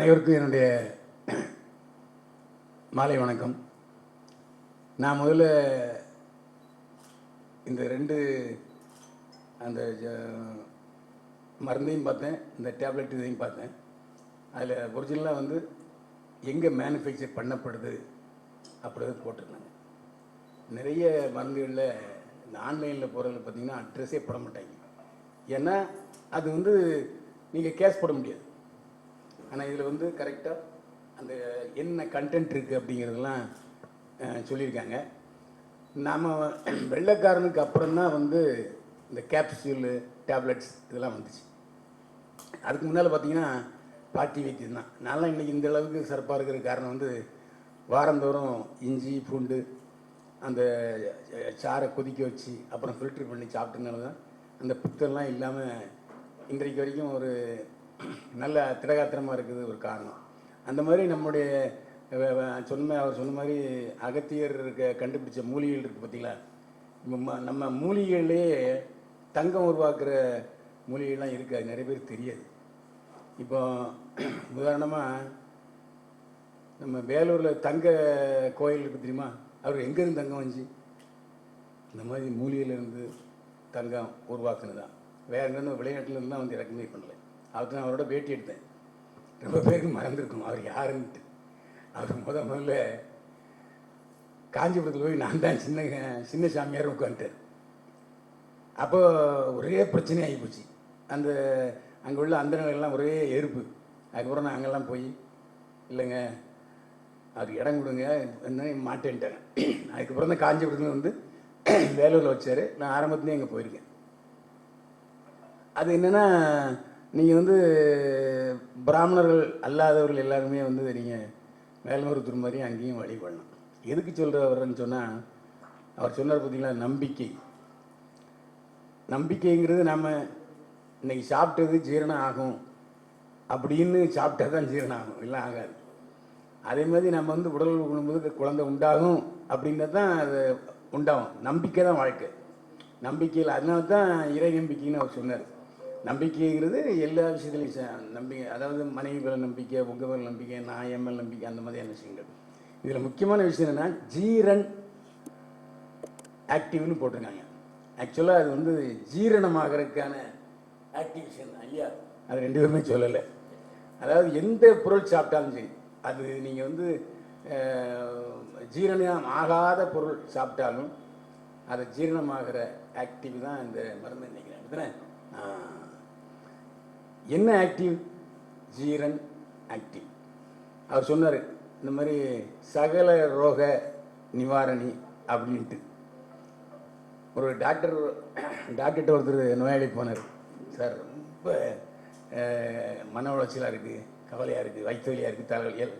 அனைவருக்கும் என்னுடைய மாலை வணக்கம். நான் முதல்ல இந்த ரெண்டு அந்த ஜ- மருந்தையும் பார்த்தேன் இந்த டேப்லெட் இதையும் பார்த்தேன். அதில் ஒரிஜினலாக வந்து எங்கே மேனுஃபேக்சர் பண்ணப்படுது அப்படிதான் போட்டிருந்தாங்க. நிறைய மருந்துகளில் இந்த ஆன்லைனில் போகிறதுல பார்த்தீங்கன்னா அட்ரஸே போட மாட்டாங்க. ஏன்னா அது வந்து நீங்கள் கேஸ் போட முடியாது. ஆனால் இதில் வந்து கரெக்டாக அந்த என்ன கண்டென்ட் இருக்குது அப்படிங்கிறதெல்லாம் சொல்லியிருக்காங்க. நாம் வெள்ளைக்காரனுக்கு அப்புறம் தான் வந்து இந்த கேப்சூலு டேப்லெட்ஸ் இதெல்லாம் வந்துச்சு. அதுக்கு முன்னால் பார்த்தீங்கன்னா பாட்டி வைத்தியம் தான். நான்லாம் இன்றைக்கி இந்த அளவுக்கு சிறப்பாக இருக்கிற காரணம் வந்து வாரந்தோறும் இஞ்சி பூண்டு அந்த சாரை சாறை கொதிக்க வச்சு அப்புறம் ஃபில்டர் பண்ணி சாப்பிட்டனால தான் அந்த புத்தெல்லாம் இல்லாமல் இன்றைக்கு வரைக்கும் ஒரு நல்ல திடகாத்திரமாக இருக்குது ஒரு காரணம். அந்த மாதிரி நம்முடைய சொன்ன அவர் சொன்ன மாதிரி அகத்தியர் இருக்க கண்டுபிடிச்ச மூலிகைகள் இருக்குது பார்த்தீங்களா நம்ம நம்ம தங்கம் உருவாக்குற மூலிகைலாம் இருக்குது அது நிறைய பேருக்கு தெரியாது. இப்போ உதாரணமாக நம்ம வேலூரில் தங்க கோயில் இருக்குது தெரியுமா? அவர் எங்கேருந்து தங்கம் வந்துச்சு? இந்த மாதிரி மூலிகையிலேருந்து தங்கம் உருவாக்குனதான் வேற எங்கேருந்து விளையாட்டுலேருந்து தான் வந்து இறக்குமதி பண்ணலை. அவர் நான் அவரோட பேட்டி எடுத்தேன். ரொம்ப பேருக்கு மறந்துருக்கும் அவர் யாருன்ட்டு. அவர் முத முதல்ல காஞ்சிபுரத்தில் போய் நான் தான் சின்ன சின்ன சாமியார் உட்காந்துட்டேன் அப்போ ஒரே பிரச்சனை ஆகி போச்சு. அந்த அங்கே உள்ள அந்தனங்கள்லாம் ஒரே எருப்பு அதுக்கப்புறம் நான் அங்கெல்லாம் போய் இல்லைங்க அவருக்கு இடம் கொடுங்க என்ன மாட்டேன்ட்டேன் அதுக்கப்புறம் தான் காஞ்சிபுரத்தில் வந்து வேலூரில் வச்சார். நான் ஆரம்பத்துலேயே அங்கே போயிருக்கேன். அது என்னென்னா நீங்கள் வந்து பிராமணர்கள் அல்லாதவர்கள் எல்லாருமே வந்து நீங்கள் மேல்மருத்தூர் மாதிரி அங்கேயும் வழிபடணும். எதுக்கு சொல்கிறவர்னு சொன்னால் அவர் சொன்னார் பார்த்தீங்களா நம்பிக்கை. நம்பிக்கைங்கிறது நம்ம இன்னைக்கு சாப்பிட்டது ஜீரணம் ஆகும். அப்படின்னு சாப்பிட்டா தான் ஜீரணம் ஆகும் இல்லை ஆகாது. அதே மாதிரி நம்ம வந்து உடல் உண்ணும்போது குழந்தை உண்டாகும் அப்படின்றது தான் அது உண்டாகும். நம்பிக்கை தான் வாழ்க்கை. நம்பிக்கையில் அதனால தான் இறை நம்பிக்கைன்னு அவர் சொன்னார். நம்பிக்கைங்கிறது எல்லா விஷயத்துலையும் நம்பிக்கை அதாவது மனைவி மேல நம்பிக்கை உங்கள் நம்பிக்கை நான் என் மேல் நம்பிக்கை அந்த மாதிரியான விஷயங்கள் இதில் முக்கியமான விஷயம் என்னென்னா ஜீரன் ஆக்டிவ்னு போட்டிருக்காங்க. ஆக்சுவலாக அது வந்து ஜீரணமாகறதுக்கான ஆக்டிவிஷன் ஐயா அது ரெண்டு பேருமே சொல்லலை. அதாவது எந்த பொருள் சாப்பிட்டாலும் சரி அது நீங்கள் வந்து ஜீரணம் ஆகாத பொருள் சாப்பிட்டாலும் அது ஜீரணமாகிற ஆக்டிவ் தான் இந்த மருந்து நினைக்கிறேன். அப்படிதானே ஆ. என்ன ஆக்டிவ் ஜீரன் ஆக்டிவ் அவர் சொன்னார் இந்த மாதிரி சகல ரோக நிவாரணி அப்படின்ட்டு. ஒரு டாக்டர் டாக்டர்கிட்ட ஒருத்தர் நோயாளி போனார். சார் ரொம்ப மன உளைச்சலாக இருக்குது கவலையாக இருக்குது வயிற்று வலியாக இருக்குது தலைவலியாக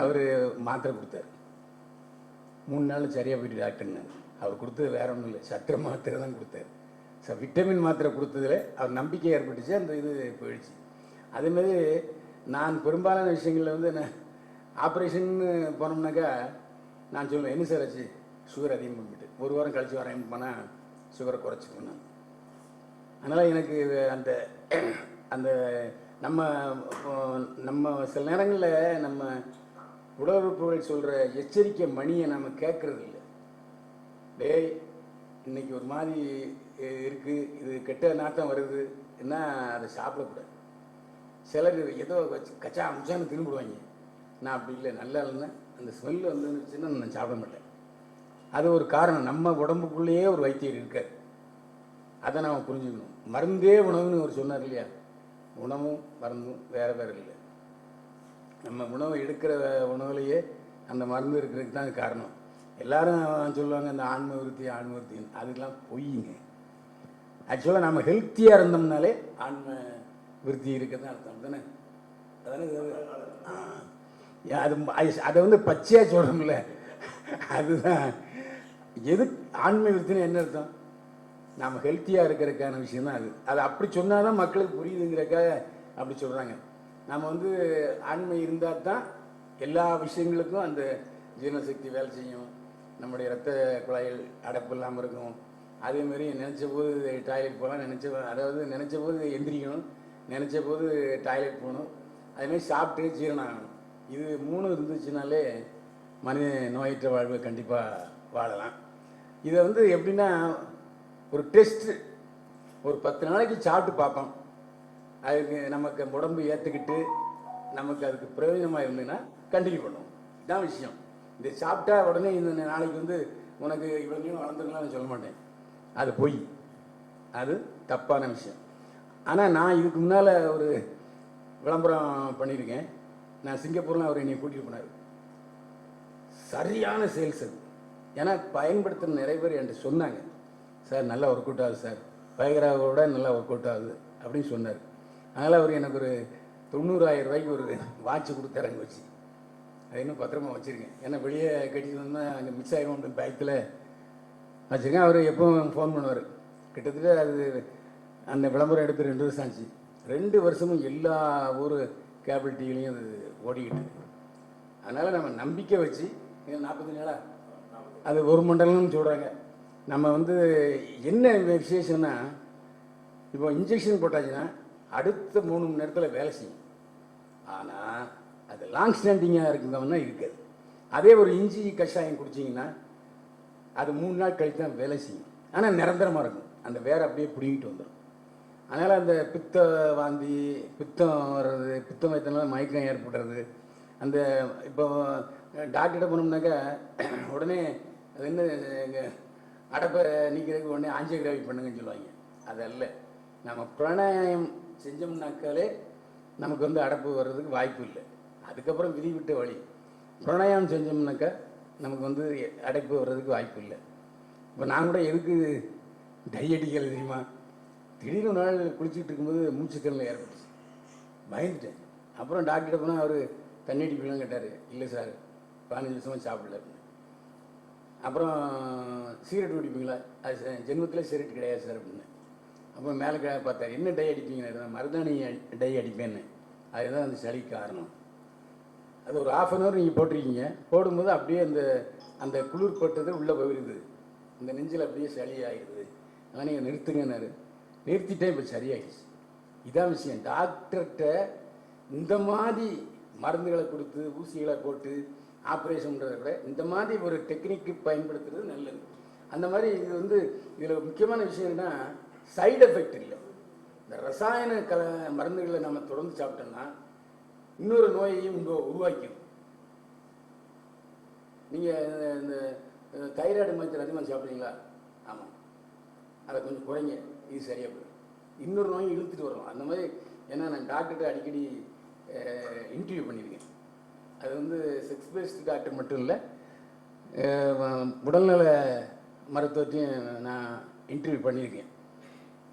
அவர் மாத்திரை கொடுத்தார். மூணு நாள் சரியாக போயிட்டு டாக்டர்னார் அவர் கொடுத்தது வேற ஒன்றும் இல்லை சத்திர மாத்திரை தான் கொடுத்தாரு. ஸோ விட்டமின் மாத்திரை கொடுத்ததில் அவர் நம்பிக்கை ஏற்பட்டுச்சு அந்த இது போயிடுச்சு. அதேமாதிரி நான் பெரும்பாலான விஷயங்களில் வந்து என்ன ஆப்ரேஷன்னு போனோம்னாக்கா நான் சொல்லுவேன் என்ன சார் ஆச்சு? சுகர் அதிகம் பண்ணிட்டு ஒரு வாரம் கழித்து வரேன் போனால் சுகரை குறைச்சிக்கணும் அதனால் எனக்கு அந்த அந்த நம்ம நம்ம சில நேரங்களில் நம்ம உடலுறுப்புகள் சொல்கிற எச்சரிக்கை மணியை நம்ம கேட்குறது இல்லை டேய் இன்னைக்கு ஒரு மாதிரி இருக்குது இது கெட்ட நாட்டம் வருது என்ன அதை சாப்பிடக்கூடாது சிலர் ஏதோ வச்சு கச்சா அமிச்சான்னு திரும்பிடுவாங்க நான் அப்படி இல்லை நல்லா இல்லைன்னா அந்த ஸ்மெல் வந்துச்சுன்னா நான் சாப்பிட மாட்டேன். அது ஒரு காரணம். நம்ம உடம்புக்குள்ளேயே ஒரு வைத்தியர் இருக்கார். அதை நாம் புரிஞ்சுக்கணும். மருந்தே உணவுன்னு அவர் சொன்னார் இல்லையா? உணவும் மருந்தும் வேறு வேறு இல்லை. நம்ம உணவு எடுக்கிற உணவுலையே அந்த மருந்து இருக்கிறதுக்கு தான் காரணம். எல்லாரும் சொல்லுவாங்க இந்த ஆன்ம விருத்தி ஆன்ம விருத்தின்னு. அதுக்கெல்லாம் பொய்யுங்க ஆக்சுவலாக நம்ம ஹெல்த்தியாக இருந்தோம்னாலே ஆன்ம விருத்தி இருக்குதுன்னு அர்த்தம். தானே? அதானே அது அதை வந்து பச்சையாக சொல்கிறோம்ல அதுதான். எது ஆன்ம விருத்தின்னு என்ன அர்த்தம்? நாம் ஹெல்த்தியாக இருக்கிறதுக்கான விஷயம் தான் அது. அது அப்படி சொன்னால் தான் மக்களுக்கு புரியுதுங்கிறக்காக அப்படி சொல்கிறாங்க நம்ம வந்து ஆண்மை இருந்தால் தான் எல்லா விஷயங்களுக்கும் அந்த ஜீரணசக்தி வேலை செய்யும். நம்முடைய ரத்த குழாயில் அடைப்பு இல்லாமல் இருக்கும். அதே மாதிரி நினச்ச போது டாய்லெட் போகலாம் நினச்ச அதாவது நினச்ச போது எந்திரிக்கணும் நினச்ச போது டாய்லெட் போகணும். அதேமாதிரி சாப்பிட்டு ஜீரணம் ஆகணும். இது மூணு இருந்துச்சுனாலே மனித நோயற்ற வாழ்வு கண்டிப்பாக வாழலாம். இதை வந்து எப்படின்னா ஒரு டெஸ்ட்டு ஒரு பத்து நாளைக்கு சாப்பிட்டு பார்ப்போம். அதுக்கு நமக்கு உடம்பு ஏற்றுக்கிட்டு நமக்கு அதுக்கு பிரயோஜனமாக இருந்ததுன்னா கண்டினியூ பண்ணுவோம். இதான் விஷயம். இதை சாப்பிட்டா உடனே இந்த நாளைக்கு வந்து உனக்கு இவ்வளோ நீளம் வளர்ந்துருக்கலாம்னு சொல்ல மாட்டேன். அது பொய். அது தப்பான விஷயம். ஆனால் நான் இதுக்கு முன்னால் ஒரு விளம்பரம் பண்ணியிருக்கேன். நான் சிங்கப்பூரில் அவர் என்னை கூட்டிகிட்டு போனார். சரியான சேல்ஸ் அது. ஏன்னா பயன்படுத்தின நிறைய பேர் என்கிட்ட சொன்னாங்க. சார் நல்லா ஒர்க் அவுட் ஆகுது சார். பயகராவோட நல்லா ஒர்க் அவுட் ஆகுது அப்படின்னு சொன்னார். அதனால் அவர் எனக்கு ஒரு தொண்ணூறாயிரம் ரூபாய்க்கு ஒரு வாட்ச் கொடுத்தாரு வச்சு. அது இன்னும் பத்திரமா வச்சுருக்கேன். ஏன்னா வெளியே கட்டிட்டு வந்தால் அங்கே மிஸ் ஆகிடும் பேக்கில் வச்சுருக்கேன் அவர் எப்பவும் ஃபோன் பண்ணுவார். கிட்டத்தட்ட அது அந்த விளம்பரம் எடுத்து ரெண்டு வருஷம் ஆச்சு ரெண்டு வருஷமும் எல்லா ஊர் கேபிள் டிவிலையும் அது ஓடிக்கிட்டு அதனால் நம்ம நம்பிக்கை வச்சு நாற்பத்தி நாற்பத்தஞ்சு நாளா? அது ஒரு மண்டலம்னு சொல்கிறாங்க நம்ம வந்து என்ன விசேஷம்னா இப்போ இன்ஜெக்ஷன் போட்டாச்சுன்னா அடுத்த மூணு மணி நேரத்தில் வேலை செய்யும். ஆனால் அது லாங் ஸ்டாண்டிங்காக இருக்குங்கன்னா இருக்காது. அதே ஒரு இஞ்சி கஷாயம் குடிச்சிங்கன்னா அது மூணு நாள் கழித்து தான் வேலை செய்யும். ஆனால் நிரந்தரமாக இருக்கும். அந்த வேற அப்படியே பிடுங்கிட்டு வந்துடும் அதனால் அந்த பித்த வாந்தி பித்தம் வர்றது பித்தம் வைத்தனால மயக்கம் ஏற்படுறது அந்த இப்போ டாக்டர்கிட்ட போனோம்னாக்கா உடனே அது என்ன எங்கள் அடப்பை நீக்கிறதுக்கு உடனே ஆஞ்சியோகிராஃபி பண்ணுங்கன்னு சொல்லுவாங்க. அது அல்ல. நம்ம பிராணாயம் செஞ்சோம்னாக்காலே நமக்கு வந்து அடப்பு வர்றதுக்கு வாய்ப்பு இல்லை. அதுக்கப்புறம் விதி விட்ட வழி. பிராணாயம் செஞ்சோம்னாக்கா நமக்கு வந்து அடைப்பு வர்றதுக்கு வாய்ப்பு இல்லை. இப்போ நான் கூட எதுக்கு டை அடிக்கல தெரியுமா? திடீர்னு ஒரு நாள் குளிச்சுட்டு இருக்கும்போது மூச்சுக்கல்ல ஏற்பட்டுச்சு. பயந்துட்டேன். அப்புறம் டாக்டர் போனால் அவர் தண்ணி அடிப்பீங்களான்னு கேட்டார். இல்லை சார் பதினஞ்சு வருஷமாக சாப்பிடல. அப்படின்னு அப்புறம் சிகரெட் குடிப்பீங்களா? அது ஜென்மத்தில் சிகரெட் கிடையாது சார் அப்படின்னு அப்புறம் மேலே கிடையாது பார்த்தாரு என்ன டை அடிப்பீங்கன்னு மருதாணி டை அடிப்பேன்னு. அதுதான் அந்த சளிக்கு காரணம். அது ஒரு ஆஃப் அன் ஹவர் நீங்கள் போட்டிருக்கீங்க. போடும்போது அப்படியே அந்த அந்த குளிர் பட்டது உள்ளே போயிருது. இந்த நெஞ்சில் அப்படியே சளி ஆகிடுது ஆனால் நீங்கள் நிறுத்துங்கன்னாரு நிறுத்திட்டேன் இப்போ சரியாயிடுச்சு. இதான் விஷயம். டாக்டர்கிட்ட இந்த மாதிரி மருந்துகளை கொடுத்து ஊசிகளை போட்டு ஆப்ரேஷன் பண்ணுறத விட இந்த மாதிரி ஒரு டெக்னிக்கு பயன்படுத்துறது நல்லது. அந்த மாதிரி இது வந்து இதில் முக்கியமான விஷயம் என்ன சைடு எஃபெக்ட் இல்லை. இந்த ரசாயன கல மருந்துகளை நம்ம தொடர்ந்து சாப்பிட்டோம்னா இன்னொரு நோயையும் உங்க உருவாக்கும் நீங்கள் இந்த தைராய்டு மருத்துவம் அதிகமாக சாப்பிட்றீங்களா? ஆமாம் அதை கொஞ்சம் குறைங்க. இது சரியாக போயிடும் இன்னொரு நோயும் இழுத்துட்டு வரலாம் அந்த மாதிரி ஏன்னா நான் டாக்டர்கிட்ட அடிக்கடி இன்டர்வியூ பண்ணியிருக்கேன். அது வந்து செக்ஸ் பேஸ்ட் டாக்டர் மட்டும் இல்லை உடல்நல மருத்துவத்தையும் நான் இன்டர்வியூ பண்ணியிருக்கேன்.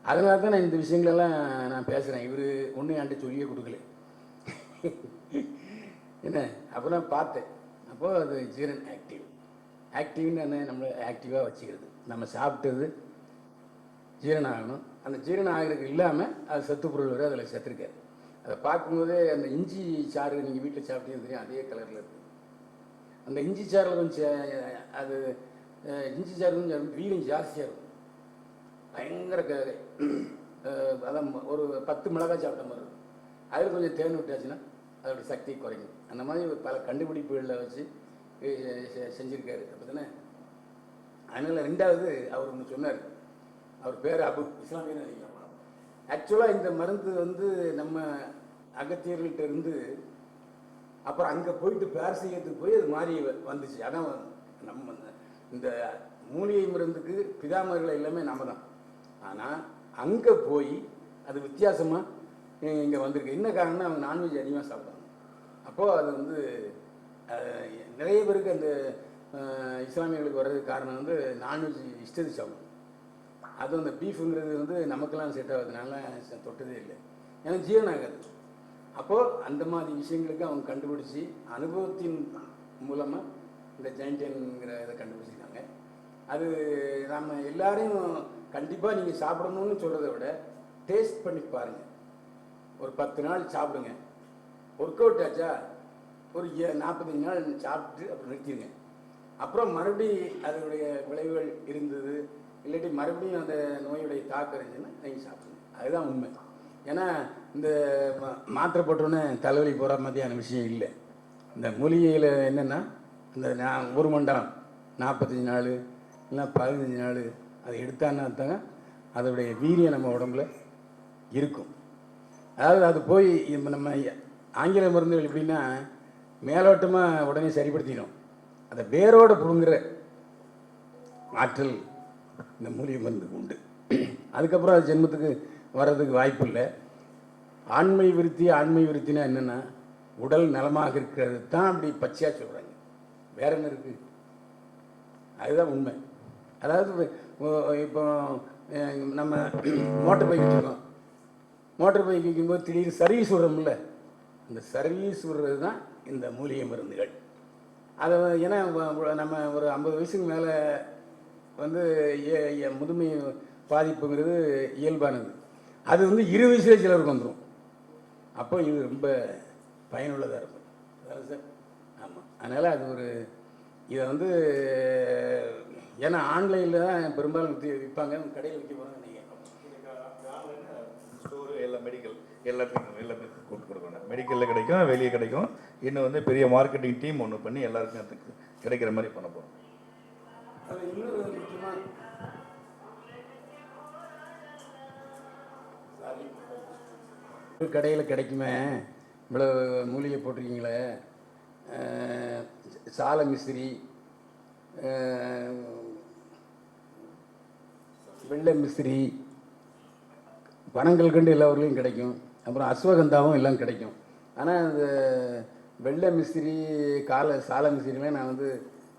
அதனால தான் நான் இந்த விஷயங்களெல்லாம் நான் பேசுகிறேன் இவர் ஒன்றும் என்கிட்ட சொல்லியே கொடுக்கல. என்ன அப்போலாம் பார்த்தேன். அப்போது அது ஜீரன் ஆக்டிவ். ஆக்டிவ்னு என்ன நம்மளை ஆக்டிவாக வச்சுக்கிறது. நம்ம சாப்பிட்டது ஜீரணம் ஆகணும் அந்த ஜீரணம் ஆகிறதுக்கு இல்லாமல் அது சத்து பொருள் வரை அதில் செத்துருக்காரு அதை பார்க்கும்போதே அந்த இஞ்சி சாறு நீங்கள் வீட்டில் சாப்பிட்டீங்க தெரியும் அதே கலரில் இருக்குது அந்த இஞ்சி சாறில் கொஞ்சம் சே- அது இஞ்சி சாறு கொஞ்சம் வீரம் ஜாஸ்தியாக இருக்கும். பயங்கர அதான் ஒரு பத்து மிளகாய் சாப்பிட்ட மாதிரி இருக்கும். அதில் கொஞ்சம் தேன் விட்டாச்சுன்னா அதோட சக்தி குறையும். அந்த மாதிரி பல கண்டுபிடிப்புகளில் வச்சு செஞ்சுருக்காரு. அப்போ தானே? அதனால் ரெண்டாவது அவர் ஒன்று சொன்னார். அவர் பேர் அபு இஸ்லாமியர் ஆக்சுவலாக இந்த மருந்து வந்து நம்ம அகத்தியர்கள்ட்ட இருந்து அப்புறம் அங்கே போயிட்டு பேரசீகத்துக்கு போய் அது மாறி வந்துச்சு. அதான் நம்ம இந்த- மூலிகை மருந்துக்கு பிதாமர்கள் எல்லாமே நம்ம தான். ஆனால் அங்கே போய் அது வித்தியாசமாக இங்கே வந்திருக்கு. என்ன காரணம்னா அவங்க நான்வெஜ் அதிகமாக சாப்பிட்றாங்க அப்போது அது வந்து நிறைய பேருக்கு அந்த இஸ்லாமியர்களுக்கு வர்றதுக்கு காரணம் வந்து நான்வெஜ் இஷ்டத்து சாப்பிடும் அதுவும் அந்த பீஃபுங்கிறது வந்து நமக்கெல்லாம் செட் ஆகுதுனால தொட்டதே இல்லை. ஏன்னா ஜீரணம் ஆகாது. அப்போது அந்த மாதிரி விஷயங்களுக்கு அவங்க கண்டுபிடிச்சி அனுபவத்தின் மூலமாக இந்த ஜெயின்டென்ங்கிற இதை கண்டுபிடிச்சிருக்காங்க. அது நம்ம எல்லாரையும் கண்டிப்பாக நீங்கள் சாப்பிடணும்னு சொல்கிறத விட டேஸ்ட் பண்ணி பாருங்கள் ஒரு பத்து நாள் சாப்பிடுங்க. ஒர்க் அவுட் ஆச்சா? ஒரு நாற்பத்தஞ்சு நாள் சாப்பிட்டு அப்புறம் நிறுத்திடுங்க அப்புறம் மறுபடி அதனுடைய விளைவுகள் இருந்தது. இல்லாட்டி மறுபடியும் அந்த நோயுடைய தாக்கம் இருந்துச்சுன்னா நீங்கள் சாப்பிடுங்க. அதுதான் உண்மை. ஏன்னா இந்த மா- மாத்திரை போட்டோன்னே தலைவலி போகிற மாதிரியான விஷயம் இல்லை. இந்த மூலிகையில் என்னென்னா இந்த நான் ஒரு மண்டலம் நாற்பத்தஞ்சு நாள் இல்லைனா பதினஞ்சு நாள் அதை எடுத்தான்னா தாங்க அதோடைய வீரியம் நம்ம உடம்புல இருக்கும். அதாவது அது போய் நம்ம ஆங்கில மருந்துகள் எப்படின்னா மேலோட்டமாக உடனே சரிப்படுத்திடும். அதை வேரோடு புழுங்குற ஆற்றல் இந்த மூலிகை மருந்துக்கு உண்டு. அதுக்கப்புறம் அது ஜென்மத்துக்கு வர்றதுக்கு வாய்ப்பு இல்லை. ஆண்மை விருத்தி ஆண்மை விருத்தினா என்னென்னா உடல் நலமாக இருக்கிறது தான் அப்படி பச்சையாக சொல்கிறாங்க வேற என்ன இருக்குது அதுதான் உண்மை. அதாவது இப்போ- நம்ம மோட்டர் பைக் வச்சுருக்கோம். மோட்டர் பைக் வைக்கும்போது திடீர்னு சர்வீஸ் விடுறோம்ல இந்த சர்வீஸ் விடுறது தான் இந்த மூலிகை மருந்துகள். அதை ஏன்னா நம்ம ஒரு ஐம்பது வயசுக்கு மேலே வந்து ஏ- ஏ- முதுமை பாதிப்புங்கிறது இயல்பானது. அது வந்து இரு வயசுல சிலருக்கு வந்துடும் அப்போ இது ரொம்ப பயனுள்ளதாக இருக்கும். அதாவது சார்? ஆமாம் அதனால் அது ஒரு இதை வந்து ஏன்னா ஆன்லைனில் தான் பெரும்பாலும் விற்பாங்க கடையில் விற்க போகிறாங்க நீங்கள் எல்லாம் மெடிக்கல் எல்லாத்துக்கும் எல்லாமே கூட்டு கொடுக்கணும். மெடிக்கலில் கிடைக்கும் வெளியே கிடைக்கும். இன்னும் வந்து பெரிய மார்க்கெட்டிங் டீம் ஒன்று பண்ணி எல்லாருக்கும் அதுக்கு கிடைக்கிற மாதிரி பண்ண போகிறோம் கடையில் கிடைக்குமே. இவ்வளோ மூலிகை போட்டிருக்கீங்களே. சால மிஸ்திரி வெள்ளை மிஸ்திரி பனங்கள் கண்டு எல்லா ஊர்லேயும் கிடைக்கும். அப்புறம் அஸ்வகந்தாவும் எல்லாம் கிடைக்கும். ஆனால் இந்த வெள்ளை மிஸ்திரி கால சால மிஸ்திரிலாம் நான் வந்து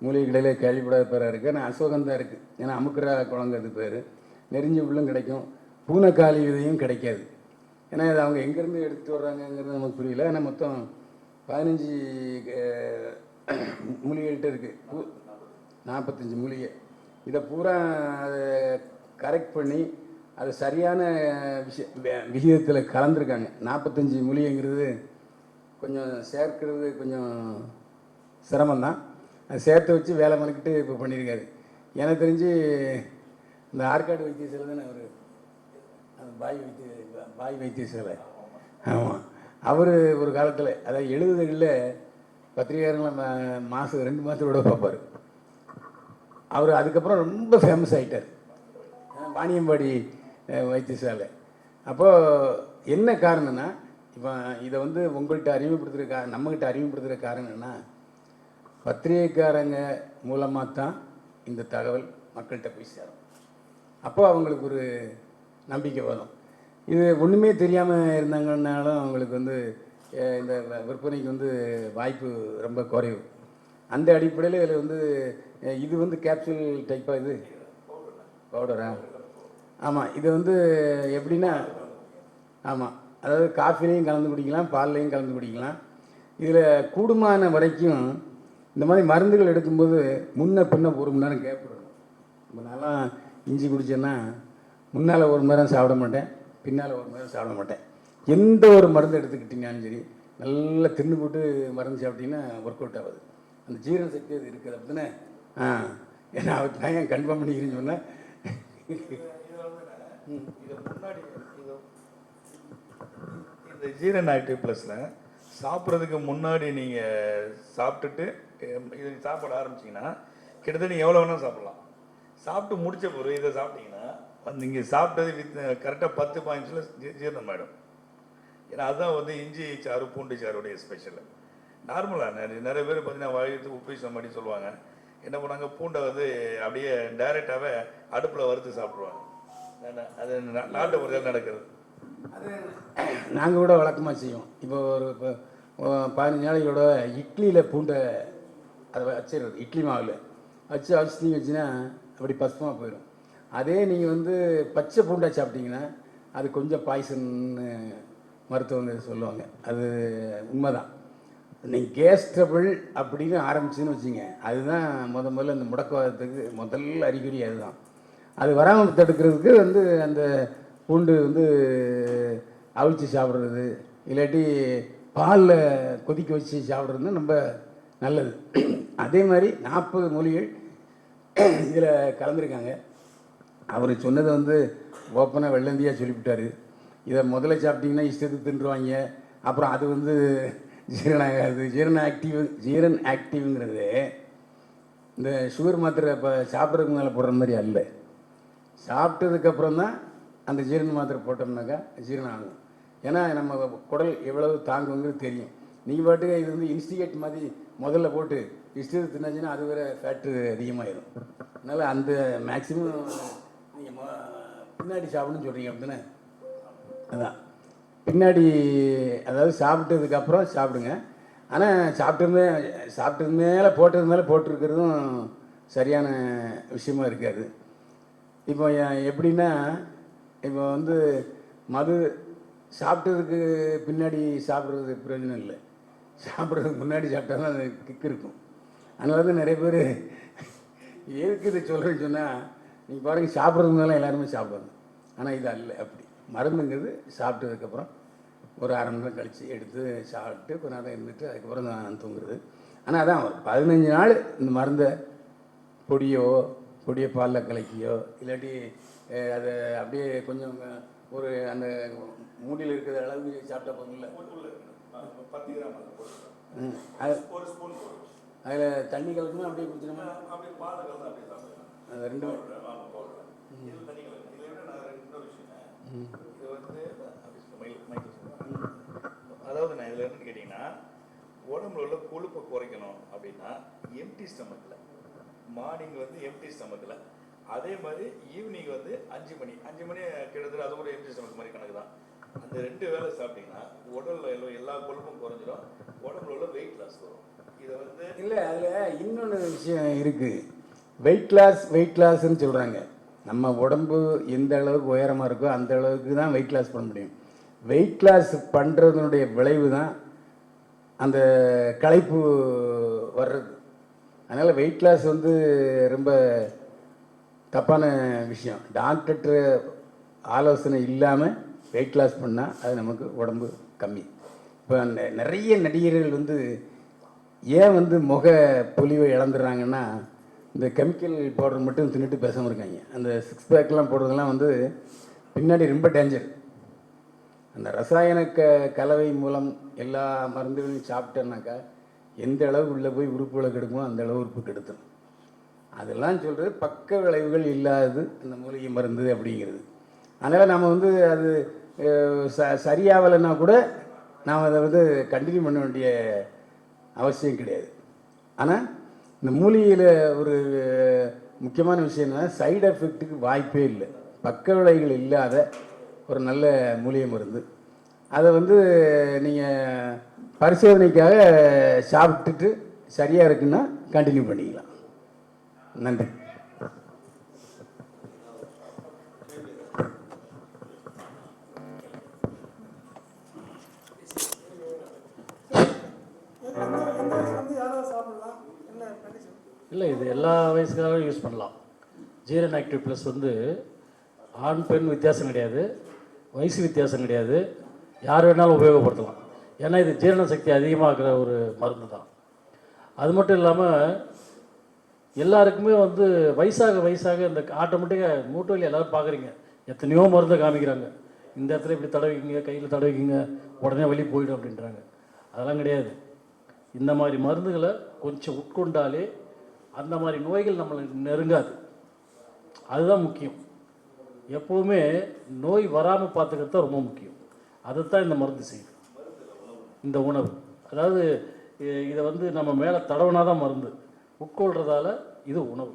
மூலிகை கடையில் கேள்விப்படாத பேராக இருக்குது ஆனால் அஸ்வகந்தா இருக்குது ஏன்னா அமுக்கிற குழங்கிறது பேர். நெறிஞ்ச புல்லும் கிடைக்கும். பூனைக்காலி விதையும் கிடைக்காது. ஏன்னா இது அவங்க எங்கேருந்து எடுத்து வர்றாங்கங்கிறது நமக்கு புரியல. ஆனால் மொத்தம் பதினஞ்சு மூலிகைகிட்ட இருக்குது பூ நாற்பத்தஞ்சு மூலிகை. இதை பூரா அதை கரெக்ட் பண்ணி அது சரியான விஷய விகிதத்தில் கலந்துருக்காங்க. நாற்பத்தஞ்சு மொழிங்கிறது கொஞ்சம் சேர்க்கிறது கொஞ்சம் சிரமம்தான். அது சேர்த்து வச்சு வேலை மணிக்கிட்டு இப்போ பண்ணியிருக்காரு எனக்கு தெரிஞ்சு இந்த ஆற்காடு வைத்தியசாலை தானே அவர் அந்த பாய் வைத்திய பாய் வைத்தியசாலை. ஆமாம் அவர் ஒரு காலத்தில் அதாவது எழுபதுகளில் பத்திரிகையாளர்களை மா மாதம் ரெண்டு மாதத்தோட பார்ப்பார். அவர் அதுக்கப்புறம் ரொம்ப ஃபேமஸ் ஆகிட்டார் வாணியம்பாடி வைத்தியசாலை. அப்போது என்ன காரணம்னா இப்போ இதை வந்து உங்கள்கிட்ட அறிமுகப்படுத்துகிற கா நம்மகிட்ட அறிமுகப்படுத்துகிற காரணம் என்னன்னா பத்திரிகைக்காரங்க மூலமாக தான் இந்த தகவல் மக்கள்கிட்ட போய் சேரும். அப்போ அவங்களுக்கு ஒரு நம்பிக்கை வரும். இது ஒன்றுமே தெரியாமல் இருந்தாங்கன்னாலும் அவங்களுக்கு வந்து இந்த விற்பனைக்கு வந்து வாய்ப்பு ரொம்ப குறைவு. அந்த அடிப்படையில் இதில் வந்து இது வந்து கேப்சூல் டைப்பாக இது? பவுடரா ஆமாம் இது வந்து எப்படின்னா ஆமாம் அதாவது காஃபிலையும் கலந்து குடிக்கலாம் பால்லையும் கலந்து குடிக்கலாம். இதில் கூடுமான வரைக்கும் இந்த மாதிரி மருந்துகள் எடுக்கும்போது முன்ன பின்ன ஒரு மணி நேரம் கேப் விடணும் இப்போ நான்லாம் இஞ்சி குடித்தேன்னா முன்னால் ஒரு மணி நேரம் சாப்பிட மாட்டேன் பின்னால் ஒரு மணி நேரம் சாப்பிட மாட்டேன். எந்த ஒரு மருந்து எடுத்துக்கிட்டீங்கன்னாலும் சரி நல்லா தின்னு போட்டு மருந்து சாப்பிட்டீங்கன்னா ஒர்க் அவுட் ஆகுது. அந்த ஜீரண சக்தி அது இருக்குது அப்படிதானே ஆ ஏன்னா அவருக்கு நான் ஏன் கன்ஃபார்ம் பண்ணிக்கிறேன்னு சொன்னால் இது முன்னாடி இது- இந்த ஜீரன் ஆக்டிவ் ப்ளஸில் சாப்பிட்றதுக்கு முன்னாடி நீங்கள் சாப்பிட்டுட்டு இது சாப்பிட ஆரம்பிச்சிங்கன்னா கிட்டத்தட்ட எவ்வளோ வேணால் சாப்பிட்லாம். சாப்பிட்டு முடிச்ச பிறகு இதை சாப்பிட்டீங்கன்னா நீங்கள் சாப்பிட்டது வித் கரெக்டாக பத்து பாயிண்ட்ஸில் ஜீரணம் ஆகிடும் ஏன்னா அதுதான் வந்து இஞ்சி சாறு பூண்டு சாறுடைய ஸ்பெஷல் நார்மலாக நிறைய நிறைய பேர் பார்த்தீங்கன்னா வயிற்று உப்பு மாதிரி சொல்லுவாங்க. என்ன பண்ணுவாங்க? பூண்டை வந்து அப்படியே டைரெக்டாகவே அடுப்பில் வறுத்து சாப்பிடுவாங்க அது நாட்டு முறையில் நடக்கிறது. அது நாங்கள் கூட வழக்கமாக செய்வோம். இப்போ ஒரு இப்போ பதினஞ்சு நாளைகளோட இட்லியில் பூண்டை அதை வச்சிடுறது இட்லி மாவில். வச்சு அரிசி வச்சுன்னா அப்படி பசுமாக போயிடும். அதே நீங்கள் வந்து பச்சை பூண்டை சாப்பிட்டீங்கன்னா அது கொஞ்சம் பாய்சன்னு மருத்துவங்க சொல்லுவாங்க. அது உண்மைதான். நீங்கள் கேஸ் ட்ரபிள் அப்படின்னு ஆரம்பிச்சுன்னு வச்சுங்க அதுதான் முத முதல்ல இந்த முடக்கவாதத்துக்கு முதல் அறிகுறி அதுதான். அது வராமல் தடுக்கிறதுக்கு வந்து அந்த பூண்டு வந்து அவிச்சு சாப்பிட்றது இல்லாட்டி பாலில் கொதிக்க வச்சு சாப்பிட்றது ரொம்ப நல்லது. அதே மாதிரி நாற்பது மொழிகள் இதில் கலந்துருக்காங்க. அவர் சொன்னதை வந்து ஓப்பனாக வெள்ளந்தியாக சொல்லிவிட்டார். இதை முதல்ல சாப்பிட்டிங்கன்னா இஷ்டத்துக்கு தின்றுவாங்க. அப்புறம் அது வந்து ஜீரணம் ஆகாது ஜீரண ஆக்டிவ் ஜீரன் ஆக்டிவ்ங்கிறது இந்த சுகர் மாத்திரை இப்போ சாப்பிட்றதுக்கு மேலே போடுற மாதிரி அல்ல. சாப்பிட்டதுக்கப்புறம் தான் அந்த ஜீரண மாத்திரை போட்டோம்னாக்கா ஜீரணம் ஆகும். ஏன்னா நம்ம குடல் எவ்வளவு தாங்குங்கிறது தெரியும். நீங்கள் பாட்டுக்கு இது வந்து இன்ஸ்டிகேட் மாதிரி முதல்ல போட்டு இஷ்டத்துக்கு தின்னாச்சுன்னா அது வேறு ஃபேக்ட்ரி அதிகமாயிடும் அதனால் அந்த மேக்ஸிமம் நீங்கள் பின்னாடி சாப்பிடணும்னு சொல்கிறீங்க அப்படிதானே அதான். பின்னாடி அதாவது சாப்பிட்டதுக்கப்புறம் சாப்பிடுங்க. ஆனால் சாப்பிட்டது சாப்பிட்டது மேலே போட்டது மேலே போட்டிருக்கிறதும் சரியான விஷயமா இருக்காது. இப்போ எப்படின்னா இப்போ வந்து மது சாப்பிட்டதுக்கு பின்னாடி சாப்பிட்றது பிரயோஜனம் இல்லை. சாப்பிட்றதுக்கு முன்னாடி சாப்பிட்டா தான் அது கிக் இருக்கும். அதனால தான் நிறைய பேர் எதுக்கு இதை சொல்கிறேன்னு சொன்னால் நீங்கள் பாருங்கள் சாப்பிட்றதுனால எல்லாருமே சாப்பிடுவாங்க. ஆனால் இது அல்ல அப்படி. மருந்துங்கிறது சாப்பிட்டதுக்கப்புறம் ஒரு அரை மணி நேரம் கழித்து எடுத்து சாப்பிட்டு கொஞ்ச நேரம் இருந்துட்டு அதுக்கப்புறம் தான் தூங்குறது. ஆனால் அதான் பதினஞ்சு நாள் இந்த மருந்தை பொடியோ பொடியை பாலில் கலக்கியோ இல்லாட்டி அதை அப்படியே கொஞ்சம் ஒரு அந்த மூடியில் இருக்கிற அளவுக்கு சாப்பிட்டா போதும்ல அதில் தண்ணி கலக்கணும் அப்படியே குடிச்சிடணுமா? அப்படியே பால் கலந்து அப்படியே சாப்பிடலாம். அது சொல்றேன். அதாவது நான் இதுல என்னன்னு கேட்டீங்கன்னா உடம்புல உள்ள கொழுப்பை குறைக்கணும் அப்படின்னா எம்டி ஸ்டமக்கில் மார்னிங் வந்து எம்டி ஸ்டமக்கில் அதே மாதிரி ஈவினிங் வந்து அஞ்சு மணி. அஞ்சு மணி கிட்டத்தட்ட அது ஒரு எம்டி ஸ்டமக் மாதிரி கணக்கு தான். அந்த ரெண்டு வேளை சாப்பிட்டீங்கன்னா உடலில் எல்லா கொழுப்பும் குறைஞ்சிடும். உடம்புல உள்ள வெயிட் லாஸ் வரும். இதை வந்து இல்லை அதில் இன்னொன்று விஷயம் இருக்குது வெயிட் லாஸ் வெயிட் லாஸ்ன்னு சொல்கிறாங்க நம்ம உடம்பு எந்த அளவுக்கு உயரமாக இருக்கோ அந்த அளவுக்கு தான் வெயிட் லாஸ் பண்ண முடியும். வெயிட் லாஸ் பண்ணுறதுனுடைய விளைவு தான் அந்த களைப்பு வர்றது. அதனால் வெயிட் லாஸ் வந்து ரொம்ப தப்பான விஷயம். டாக்டர்கிட்ட ஆலோசனை இல்லாமல் வெயிட் லாஸ் பண்ணால் அது நமக்கு உடம்பு கம்மி. இப்போ அந்த நிறைய நடிகர்கள் வந்து ஏன் வந்து முக பொலிவை இழந்துடுறாங்கன்னா இந்த கெமிக்கல் பவுடர் மட்டும் தின்னுட்டு பேசாமல் இருக்காங்க. அந்த சிக்ஸ் பேக்லாம் போடுறதுலாம் வந்து பின்னாடி ரொம்ப டேஞ்சர் அந்த ரசாயன க கலவை மூலம் எல்லா மருந்துகளையும் சாப்பிட்டேன்னாக்கா எந்த அளவுக்கு உள்ளே போய் உறுப்புகளை கெடுக்குமோ அந்த அளவு உறுப்பு கெடுத்துரும். அதெல்லாம் சொல்கிறது பக்க விளைவுகள் இல்லாதது இந்த மூலிகை மருந்து அப்படிங்கிறது. அதனால் நம்ம வந்து அது ச சரியாகலைன்னா கூட நாம் அதை வந்து கண்டினியூ பண்ண வேண்டிய அவசியம் கிடையாது. ஆனால் இந்த மூலிகையில் ஒரு முக்கியமான விஷயம் என்னென்னா சைடு எஃபெக்ட்டுக்கு வாய்ப்பே இல்லை. பக்க விளைவுகள் இல்லாத ஒரு நல்ல மூலிகை மருந்து. அதை வந்து நீங்கள் பரிசோதனைக்காக சாப்பிட்டுட்டு சரியாக இருக்குன்னா கண்டினியூ பண்ணிக்கலாம். நன்றி. இல்லை இது எல்லா வயசுக்காகவும் யூஸ் பண்ணலாம். ஜீரன் ஆக்டிவ் ப்ளஸ் வந்து ஆண் பெண் வித்தியாசம் கிடையாது. வயசு வித்தியாசம் கிடையாது. யார் வேணாலும் உபயோகப்படுத்தலாம். ஏன்னா இது ஜீரண சக்தி அதிகமாகிற ஒரு மருந்து தான் அது மட்டும் இல்லாமல் எல்லாருக்குமே வந்து வயசாக வயசாக இந்த ஆட்டோமேட்டிக்காக மூட்டு வலி எல்லாரும் பார்க்குறீங்க எத்தனையோ மருந்தை காமிக்கிறாங்க. இந்த இடத்துல இப்படி தடவிக்கிங்க கையில் தடவிக்கிங்க உடனே வலி போயிடும் அப்படின்றாங்க. அதெல்லாம் கிடையாது. இந்த மாதிரி மருந்துகளை கொஞ்சம் உட்கொண்டாலே அந்த மாதிரி நோய்கள் நம்மளை நெருங்காது. அதுதான் முக்கியம். எப்போவுமே நோய் வராமல் பார்த்துக்கிறது தான் ரொம்ப முக்கியம். அதைத்தான் இந்த மருந்து செய்யுது. இந்த உணவு. அதாவது இதை வந்து நம்ம மேலே தடவுனா தான் மருந்து. உட்கொள்றதால இது உணவு.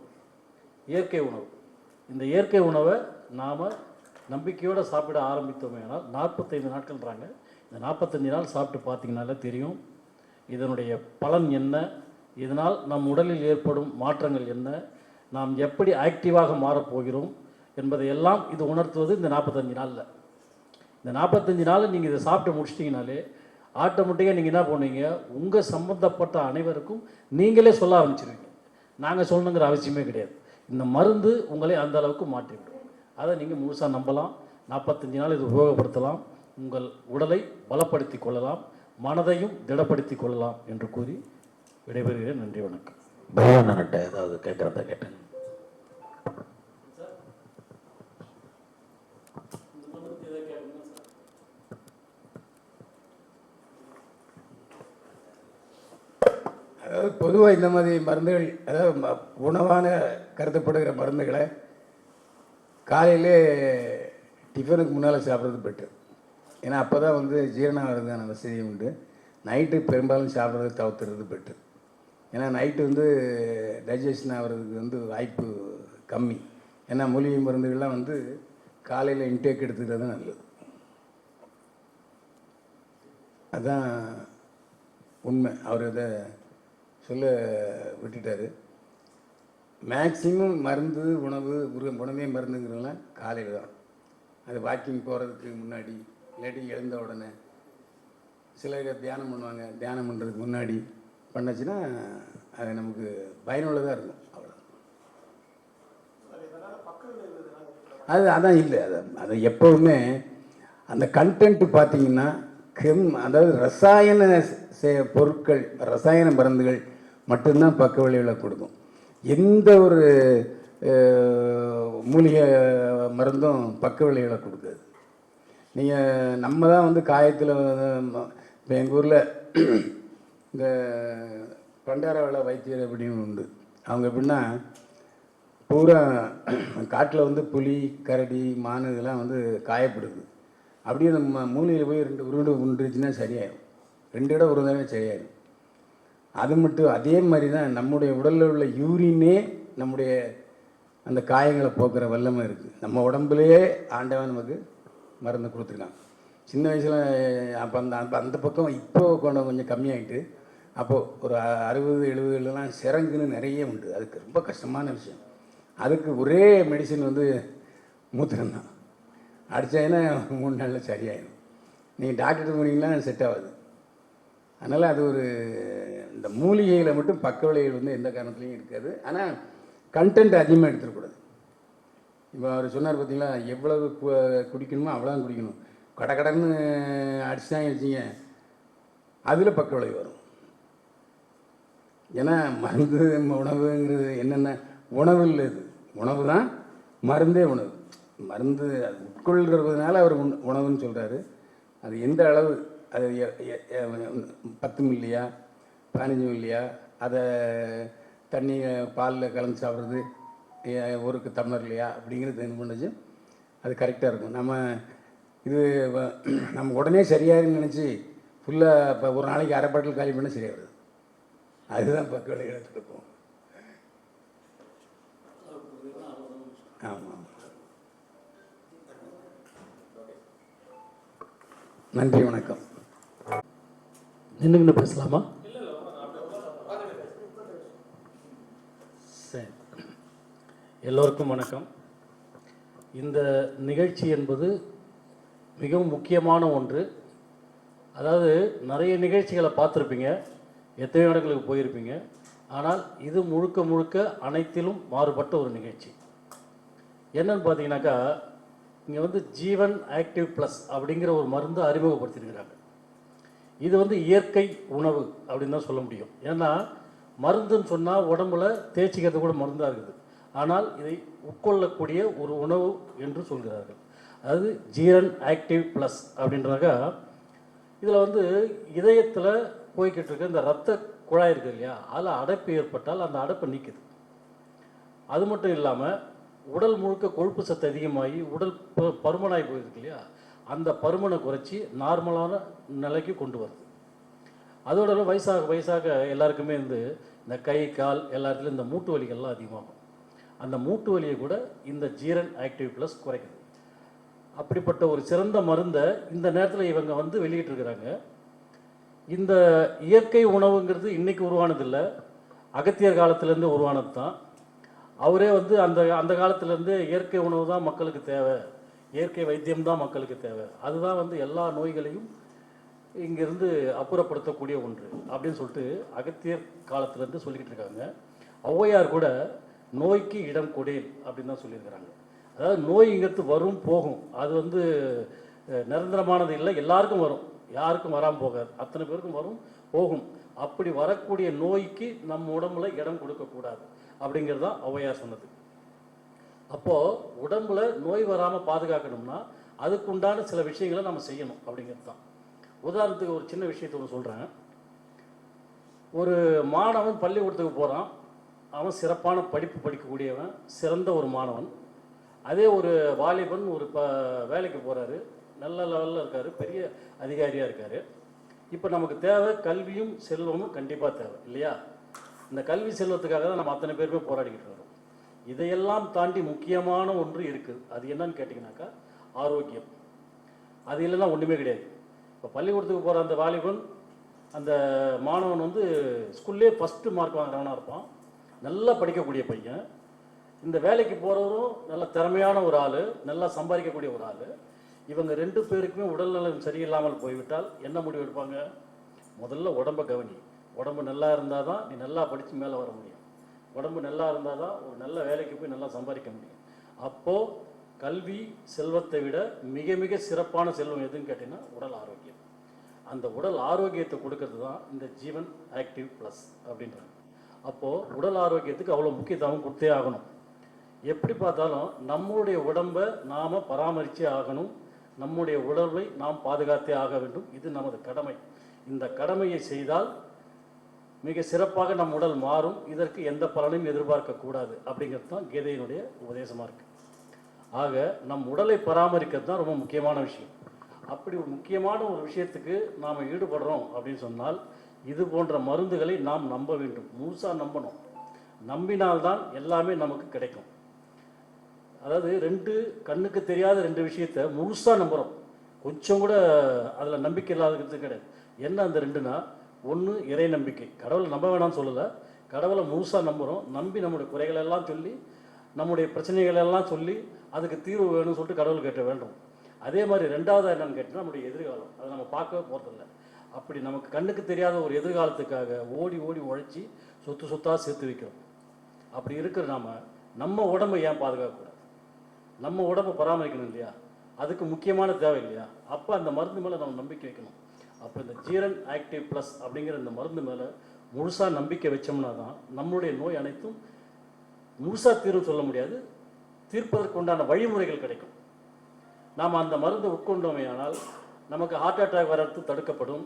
இயற்கை உணவு. இந்த இயற்கை உணவை நாம் நம்பிக்கையோடு சாப்பிட ஆரம்பித்தோமே ஆனால் நாற்பத்தைந்து நாட்கள்ன்றாங்க. இந்த நாற்பத்தஞ்சு நாள் சாப்பிட்டு பார்த்தீங்கனாலே தெரியும். இதனுடைய பலன் என்ன? இதனால் நம் உடலில் ஏற்படும் மாற்றங்கள் என்ன? நாம் எப்படி ஆக்டிவாக மாறப்போகிறோம் என்பதை எல்லாம் இது உணர்த்துவது இந்த நாற்பத்தஞ்சு நாளில். இந்த நாற்பத்தஞ்சு நாள் நீங்கள் இதை சாப்பிட்டு முடிச்சிட்டிங்கனாலே ஆட்டோமேட்டிக்காக நீங்கள் என்ன பண்ணுவீங்க? உங்கள் சம்மந்தப்பட்ட அனைவருக்கும் நீங்களே சொல்ல ஆரம்பிச்சிருவீங்க. நாங்கள் சொல்லணுங்கிற அவசியமே கிடையாது. இந்த மருந்து உங்களை அந்த அளவுக்கு மாற்றிவிடும். அதை நீங்கள் முழுசாக நம்பலாம். நாற்பத்தஞ்சு நாள் இது உபயோகப்படுத்தலாம். உங்கள் உடலை பலப்படுத்தி கொள்ளலாம். மனதையும் திடப்படுத்தி கொள்ளலாம் என்று கூறி விடைபெறுகிறேன். நன்றி வணக்கம். பகவான்கிட்ட ஏதாவது கேட்குறத கேட்டேன். பொதுவாக இந்த மாதிரி மருந்துகள் அதாவது உணவான கருதப்படுகிற மருந்துகளை காலையிலே டிஃபனுக்கு முன்னால் சாப்பிட்றது பெட்டு ஏன்னா அப்போ தான் வந்து ஜீரணம் ஆகிறதுக்கான வசதி உண்டு. நைட்டு பெரும்பாலும் சாப்பிட்றது தவிர்த்துறது பெட்டு ஏன்னா நைட்டு வந்து டைஜஷன் ஆகிறதுக்கு வந்து வாய்ப்பு கம்மி. ஏன்னா மூலிகை மருந்துகள்லாம் வந்து காலையில் இன்டேக் எடுத்துக்கிறது நல்லது. அதான் உண்மை. அவர் இதை சொல்ல விட்டுட்டாரு. மேக்சிமம் மருந்து உணவு உரு- உணவே மருந்துங்கிறதெல்லாம் காலையில் தான். அது வாக்கிங் போகிறதுக்கு முன்னாடி இல்லாட்டி எழுந்த உடனே சிலர் தியானம் பண்ணுவாங்க. தியானம் பண்ணுறதுக்கு முன்னாடி பண்ணச்சுன்னா அது நமக்கு பயனுள்ளதாக இருக்கும். அவ்வளோ அது அதான் இல்லை. அது அது எப்போவுமே அந்த கண்டென்ட் பார்த்தீங்கன்னா கெம் அதாவது ரசாயன பொருட்கள் ரசாயன மருந்துகள் மட்டும்தான் பக்க விளைவில் கொடுக்கும். எந்த ஒரு மூலிகை மருந்தும் பக்க விளைவில் கொடுக்காது. நீங்கள் நம்ம தான் வந்து காயத்தில் இப்போ எங்கள் ஊரில் இந்த பண்டார வேலை வைத்தியர் அப்படின்னு உண்டு. அவங்க எப்படின்னா பூரா காட்டில் வந்து புலி கரடி மான் இதெல்லாம் வந்து காயப்படுது. அப்படியே அந்த ம- போய் ரெண்டு உருண்டு உண்டுச்சுன்னா சரியாயிடும் ரெண்டு இடம் உருந்தாலே சரியாயிடும் அது மட்டும் அதே மாதிரி தான் நம்முடைய உடலில் உள்ள யூரினே நம்முடைய அந்த காயங்களை போக்குற வல்லமை இருக்குது நம்ம உடம்புலையே ஆண்டவன் நமக்கு மருந்து கொடுத்துருக்கான். சின்ன வயசில் அப்போ அந்த அப்ப அந்த பக்கம் இப்போ கொஞ்சம் கொஞ்சம் கம்மியாயிட்டு அப்போது ஒரு அறுபது எழுபதுலாம் சிறங்குன்னு நிறைய உண்டு. அதுக்கு ரொம்ப கஷ்டமான விஷயம். அதுக்கு ஒரே மெடிசின் வந்து மூத்திரம் தான் அடித்தாங்கன்னா மூணு நாளில் சரியாயிடும் நீங்கள் டாக்டர்கிட்ட போனீங்கன்னா செட் ஆகாது. அதனால் அது ஒரு இந்த மூலிகையில் மட்டும் பக்க விளைவுகள் வந்து எந்த காரணத்துலையும் இருக்காது. ஆனால் கண்டென்ட் அதிகமாக எடுத்துடக்கூடாது. இப்போ அவர் சொன்னார் பார்த்தீங்களா எவ்வளவு கு- குடிக்கணுமோ அவ்வளோ குடிக்கணும். கடை கடன்னு அடிச்சுதான் வச்சிங்க அதில் பக்க விளைவு வரும். ஏன்னா மருந்து உணவுங்கிறது என்னென்ன உணவு இல்லை இது உணவு தான் மருந்தே உணவு. மருந்து அது உட்கொள்கிறதுனால அவர் உணவுன்னு சொல்கிறாரு அது எந்த அளவு அது பத்து மில்லியா பதினஞ்சு இல்லையா? அதை தண்ணி பாலில் கலந்து சாப்பிட்றது ஊருக்கு ஒரு இல்லையா? அப்படிங்கிறது என்ன பண்ணுச்சு. அது கரெக்டாக இருக்கும். நம்ம இது நம்ம உடனே சரியாகுன்னு நினச்சி ஃபுல்லாக இப்போ ஒரு நாளைக்கு அரை பாட்டில் காலி பண்ணால் சரியாகுது. அதுதான் பக்க விளைவுகளை கொடுப்போம் ஆமாம். நன்றி வணக்கம். நின்றுக்கின்னு பேசலாமா சரி எல்லோருக்கும் வணக்கம். இந்த நிகழ்ச்சி என்பது மிகவும் முக்கியமான ஒன்று. அதாவது நிறைய நிகழ்ச்சிகளை பார்த்துருப்பீங்க. எத்தனையோ இடங்களுக்கு போயிருப்பீங்க. ஆனால் இது முழுக்க முழுக்க அனைத்திலும் மாறுபட்ட ஒரு நிகழ்ச்சி. என்னன்னு பார்த்தீங்கன்னாக்கா இங்கே வந்து ஜீவன் ஆக்டிவ் ப்ளஸ் அப்படிங்கிற ஒரு மருந்து அறிமுகப்படுத்தியிருக்கிறாங்க. இது வந்து இயற்கை உணவு அப்படின்னு தான் சொல்ல முடியும். ஏன்னா மருந்துன்னு சொன்னால் உடம்புல தேய்ச்சிக்கிறது கூட மருந்தாக இருக்குது. ஆனால் இதை உட்கொள்ளக்கூடிய ஒரு உணவு என்று சொல்கிறார்கள். அதாவது ஜீரன் ஆக்டிவ் ப்ளஸ் அப்படின்றாக்க இதில் வந்து இதயத்தில் போய்கிட்டு இருக்க இந்த ரத்த குழாய் இருக்குது இல்லையா? அதில் அடைப்பு ஏற்பட்டால் அந்த அடைப்பை நீக்குது. அது மட்டும் இல்லாமல் உடல் முழுக்க கொழுப்பு சத்து அதிகமாகி உடல் பருமனாகி போயிருக்கு இல்லையா? அந்த பருமனை குறைச்சி நார்மலான நிலைக்கு கொண்டு வருது. அதோட வயசாக வயசாக எல்லாருக்குமே வந்து இந்த கை கால் எல்லாத்துலேயும் இந்த மூட்டு வலிகள்லாம் அதிகமாகும். அந்த மூட்டு வலியை கூட இந்த ஜீரன் ஆக்டிவ் ப்ளஸ் குறைக்குது அப்படிப்பட்ட ஒரு சிறந்த மருந்தை இந்த நேரத்தில் இவங்க வந்து வெளியிட்டிருக்கிறாங்க. இந்த இயற்கை உணவுங்கிறது இன்னைக்கு உருவானதில்லை. அகத்தியர் காலத்திலேருந்து உருவானது தான் அவரே வந்து அந்த அந்த காலத்திலேருந்து இயற்கை உணவு தான் மக்களுக்கு தேவை. இயற்கை வைத்தியம் தான் மக்களுக்கு தேவை. அதுதான் வந்து எல்லா நோய்களையும் இங்கேருந்து அப்புறப்படுத்தக்கூடிய ஒன்று அப்படின்னு சொல்லிட்டு அகத்தியர் காலத்துலேருந்து சொல்லிக்கிட்டு இருக்காங்க. ஔவையார் கூட நோய்க்கு இடம் கொடேல் அப்படின்னு தான் சொல்லியிருக்கிறாங்க. அதாவது நோய்ங்கிறது வரும் போகும். அது வந்து நிரந்தரமானது இல்லை எல்லாருக்கும் வரும். யாருக்கும் வராமல் போகாது. அத்தனை பேருக்கும் வரும் போகும். அப்படி வரக்கூடிய நோய்க்கு நம்ம உடம்புல இடம் கொடுக்கக்கூடாது அப்படிங்கிறது தான் ஔவையார் சொன்னது. அப்போது உடம்புல நோய் வராமல் பாதுகாக்கணும்னா அதுக்குண்டான சில விஷயங்களை நம்ம செய்யணும் அப்படிங்கிறது தான். உதாரணத்துக்கு ஒரு சின்ன விஷயத்தை ஒன்று சொல்கிறேன் ஒரு மாணவன் பள்ளிக்கூடத்துக்கு போகிறான் அவன் சிறப்பான படிப்பு படிக்கக்கூடியவன் சிறந்த ஒரு மாணவன். அதே ஒரு வாலிபன் ஒரு ப வேலைக்கு போகிறாரு நல்ல லெவலில் இருக்கார் பெரிய அதிகாரியாக இருக்கார். இப்போ நமக்கு தேவை கல்வியும் செல்வமும் கண்டிப்பாக தேவை இல்லையா? இந்த கல்வி செல்வத்துக்காக தான் நம்ம அத்தனை பேருமே போராடிக்கிட்டு வரோம் இதையெல்லாம் தாண்டி முக்கியமான ஒன்று இருக்குது அது என்னன்னு கேட்டிங்கனாக்கா ஆரோக்கியம். அது இல்லைன்னா ஒன்றுமே கிடையாது. இப்போ பள்ளிக்கூடத்துக்கு போகிற அந்த வாலிபன் அந்த மாணவன் வந்து ஸ்கூல்லே ஃபஸ்ட்டு மார்க் வாங்குறவனாக இருப்பான். நல்லா படிக்கக்கூடிய பையன். இந்த வேலைக்கு போகிறவரும் நல்ல திறமையான ஒரு ஆள் நல்லா சம்பாதிக்கக்கூடிய ஒரு ஆள். இவங்க ரெண்டு பேருக்குமே உடல்நலம் சரியில்லாமல் போய்விட்டால் என்ன முடிவு எடுப்பாங்க? முதல்ல உடம்ப கவனி. உடம்பு நல்லா இருந்தால் தான் நீ நல்லா படித்து மேலே வர முடியும். உடம்பு நல்லா இருந்தால் தான் ஒரு நல்ல வேலைக்கு போய் நல்லா சம்பாதிக்க முடியும். அப்போது கல்வி செல்வத்தை விட மிக மிக சிறப்பான செல்வம் எதுன்னு கேட்டிங்கன்னா உடல் ஆரோக்கியம். அந்த உடல் ஆரோக்கியத்தை கொடுக்கறது தான் இந்த ஜீவன் ஆக்டிவ் ப்ளஸ் அப்படின்றாங்க. அப்போது உடல் ஆரோக்கியத்துக்கு அவ்வளோ முக்கியத்துவம் கொடுத்தே ஆகணும். எப்படி பார்த்தாலும் நம்மளுடைய உடம்பை நாம் பராமரித்தே ஆகணும். நம்முடைய உடலை நாம் பாதுகாத்தே ஆக வேண்டும். இது நமது கடமை. இந்த கடமையை செய்தால் மிக சிறப்பாக நம் உடல் மாறும். இதற்கு எந்த பலனையும் எதிர்பார்க்கக்கூடாது அப்படிங்கிறது தான் கீதையினுடைய உபதேசமாக இருக்குது ஆக நம் உடலை பராமரிக்கிறது தான் ரொம்ப முக்கியமான விஷயம். அப்படி ஒரு முக்கியமான ஒரு விஷயத்துக்கு நாம் ஈடுபடுறோம் அப்படின்னு சொன்னால் இது போன்ற மருந்துகளை நாம் நம்ப வேண்டும். முழுசாக நம்பணும். நம்பினால்தான் எல்லாமே நமக்கு கிடைக்கும். அதாவது ரெண்டு கண்ணுக்கு தெரியாத ரெண்டு விஷயத்த முழுசாக நம்புகிறோம் கொஞ்சம் கூட அதில் நம்பிக்கை இல்லாதது கிடையாது. என்ன அந்த ரெண்டுனா ஒன்று இறை நம்பிக்கை. கடவுளை நம்ப வேணாம்னு சொல்லலை. கடவுளை முழுசாக நம்புகிறோம் நம்பி நம்முடைய குறைகள் எல்லாம் சொல்லி நம்முடைய பிரச்சனைகள் எல்லாம் சொல்லி அதுக்கு தீர்வு வேணும்னு சொல்லிட்டு கடவுள் கேட்ட வேண்டும் அதே மாதிரி ரெண்டாவது என்னன்னு கேட்டால் நம்முடைய எதிர்காலம். அதை நம்ம பார்க்கவே போகிறதில்ல அப்படி நமக்கு கண்ணுக்கு தெரியாத ஒரு எதிர்காலத்துக்காக ஓடி ஓடி உழைச்சி சொத்து சொத்தாக சேர்த்து வைக்கிறோம். அப்படி இருக்கிற நாம நம்ம உடம்பை ஏன் பாதுகாக்கக்கூடாது? நம்ம உடம்பை பராமரிக்கணும் இல்லையா? அதுக்கு முக்கியமான தேவை இல்லையா? அப்போ அந்த மருந்து மேலே நம்ம நம்பிக்கை வைக்கணும். அப்போ இந்த ஜீரன் ஆக்டிவ் ப்ளஸ் அப்படிங்கிற இந்த மருந்து மேலே முழுசாக நம்பிக்கை வச்சோம்னா தான் நம்மளுடைய நோய் அனைத்தும் முழுசாக தீர்வு சொல்ல முடியாது. தீர்ப்பதற்கு உண்டான வழிமுறைகள் கிடைக்கும். நாம் அந்த மருந்தை உட்கொண்டோமேயானால் நமக்கு ஹார்ட் அட்டாக் வர்றது தடுக்கப்படும்.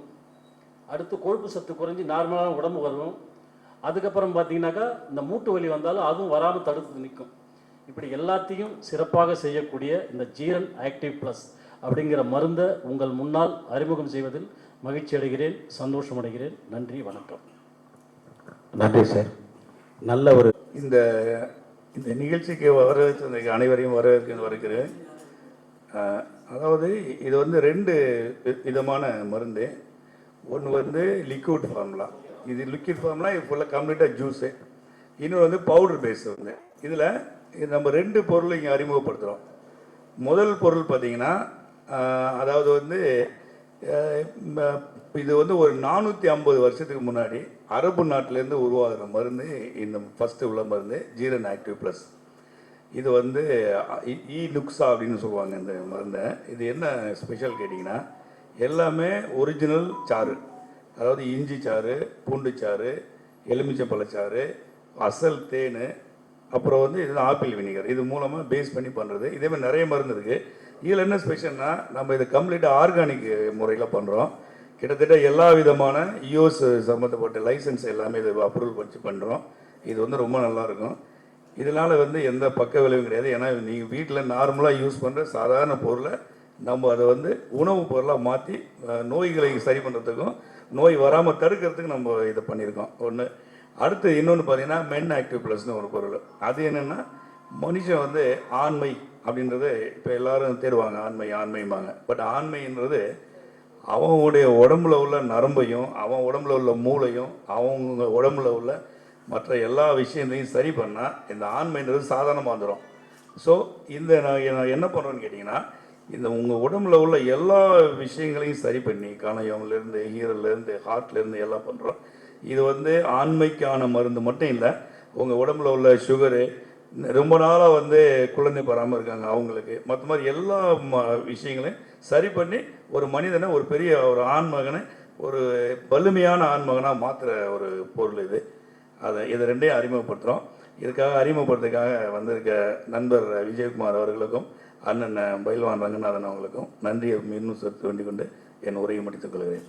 அடுத்து கொழுப்பு சத்து குறைஞ்சி நார்மலான உடம்பு வரும் அதுக்கப்புறம் பார்த்தீங்கன்னாக்கா இந்த மூட்டு வலி வந்தாலும் அதுவும் வராமல் தடுத்து நிற்கும். இப்படி எல்லாத்தையும் சிறப்பாக செய்யக்கூடிய இந்த ஜீரன் ஆக்டிவ் ப்ளஸ் அப்படிங்கிற மருந்தை உங்கள் முன்னால் அறிமுகம் செய்வதில் மகிழ்ச்சி அடைகிறேன் சந்தோஷம் அடைகிறேன். நன்றி வணக்கம். நன்றி சார் நல்ல ஒரு இந்த இந்த நிகழ்ச்சிக்கு வரவேற்று அனைவரையும் வரவேற்க வருகிறேன். அதாவது இது வந்து ரெண்டு வி- விதமான மருந்து. ஒன்று வந்து லிக்விட் ஃபார்முலா இது லிக்விட் ஃபார்முலா இது ஃபுல்லாக கம்ப்ளீட்டாக ஜூஸு இன்னொரு வந்து பவுடர் பேஸ் வந்து. இதில் இது நம்ம ரெண்டு பொருள் இங்கே அறிமுகப்படுத்துகிறோம் முதல் பொருள் பார்த்தீங்கன்னா அதாவது வந்து இது வந்து ஒரு நானூற்றி ஐம்பது வருஷத்துக்கு முன்னாடி அரபு நாட்டிலேருந்து உருவாகிற மருந்து இந்த ஃபஸ்ட்டு உள்ள மருந்து ஜீரன் ஆக்டிவ் ப்ளஸ் இது வந்து இ- இ நுக்ஸா அப்படின்னு சொல்லுவாங்க இந்த மருந்தை. இது என்ன ஸ்பெஷல் கேட்டிங்கன்னா எல்லாமே ஒரிஜினல் சாறு. அதாவது இஞ்சி சாறு பூண்டு சாறு எலுமிச்சம்பழச்சாறு அசல் தேன் அப்புறம் வந்து இது ஆப்பிள் வினிகர். இது மூலமாக பேஸ் பண்ணி பண்ணுறது இதே மாதிரி நிறைய மருந்து இருக்குது இதில் என்ன ஸ்பெஷல்னா நம்ம இதை கம்ப்ளீட்டாக ஆர்கானிக் முறையில் பண்ணுறோம் கிட்டத்தட்ட எல்லா விதமான யூஎஸ் சம்மந்தப்பட்ட லைசன்ஸ் எல்லாமே இது அப்ரூவல் வச்சு பண்ணுறோம் இது வந்து ரொம்ப நல்லாயிருக்கும் இதனால் வந்து எந்த பக்க விளைவும் கிடையாது. ஏன்னா நீங்கள் வீட்டில் நார்மலாக யூஸ் பண்ணுற சாதாரண பொருளை நம்ம அதை வந்து உணவுப் பொருளாக மாற்றி நோய்களை சரி பண்ணுறதுக்கும் நோய் வராமல் தடுக்கிறதுக்கு நம்ம இதை பண்ணியிருக்கோம். ஒன்று அடுத்து இன்னொன்று பார்த்தீங்கன்னா மென் ஆக்டிவ் ப்ளஸ்னு ஒரு பொருள். அது என்னென்னா மனுஷன் வந்து ஆண்மை அப்படின்றது இப்போ எல்லாரும் தேடுவாங்க. ஆண்மை ஆண்மைம்பாங்க. பட் ஆண்மைன்றது அவனுடைய உடம்புல உள்ள நரம்பையும் அவன் உடம்புல உள்ள மூளையும் அவங்க உடம்புல உள்ள மற்ற எல்லா விஷயத்தையும் சரி பண்ணால் இந்த ஆண்மைன்றது சாதாரணமாக வந்துடும் ஸோ இந்த நான் என்ன பண்ணுறோன்னு கேட்டிங்கன்னா இந்த உங்கள் உடம்புல உள்ள எல்லா விஷயங்களையும் சரி பண்ணி கணையம்லேருந்து ஹீரல்லேருந்து ஹார்ட்லேருந்து எல்லாம் பண்ணுறோம் இது வந்து ஆண்மைக்கான மருந்து மட்டும் இல்லை உங்கள் உடம்புல உள்ள சுகரு ரொம்ப நாளாக வந்து குழந்தை பெறாமல் இருக்காங்க அவங்களுக்கு. மற்ற மாதிரி எல்லா ம விஷயங்களையும் சரி பண்ணி ஒரு மனிதனை ஒரு பெரிய ஒரு ஆண்மகனை ஒரு வலிமையான ஆண்மகனாக மாற்றுற ஒரு பொருள் இது. அதை இது ரெண்டையும் அறிமுகப்படுத்துகிறோம் இதுக்காக அறிமுகப்படுத்துறதுக்காக வந்திருக்க நண்பர் விஜயகுமார் அவர்களுக்கும் அண்ணன் பயில்வான் ரங்கநாதன் அவங்களுக்கும் நன்றியை மீண்டும் செலுத்தி வேண்டிக் கொண்டு என் உரையை முடித்துக் கொள்கிறேன்.